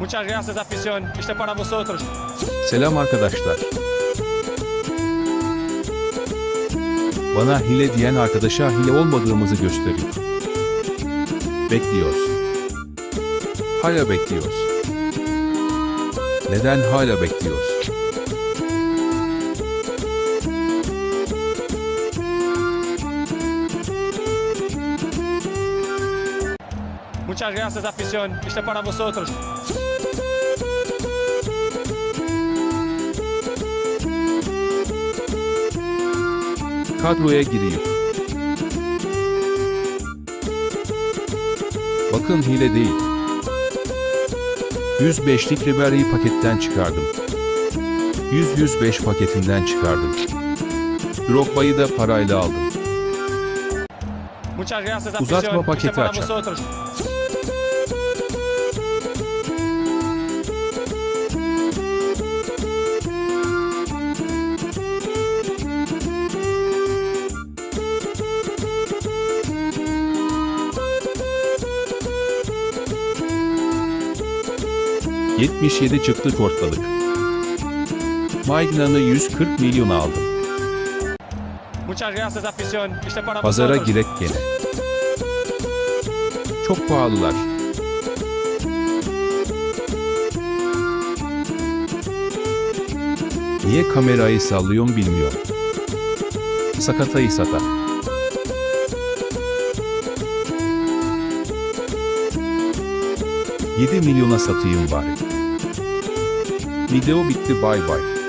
Muchas gracias, afición. Este para vosotros. Selam arkadaşlar. Bana hile diyen arkadaşa hile olmadığımızı gösteriyor. Bekliyoruz. Hala bekliyoruz. Neden hala bekliyoruz? Muchas gracias, afición. Este para vosotros. Kadroya giriyor. Bakın hile değil. 105'lik Ribery'i paketten çıkardım. 100-105 paketinden çıkardım. Drogba'yı da parayla aldım. Uzatma paketi açar. ...77 çıktı ortalık. Magnan'ı 140 milyon aldım. Pazara girek gene. Çok pahalılar. Niye kamerayı sallıyorum bilmiyorum. Sakatayı sata. Yedi milyona satayım bari. Video bitti bay bay.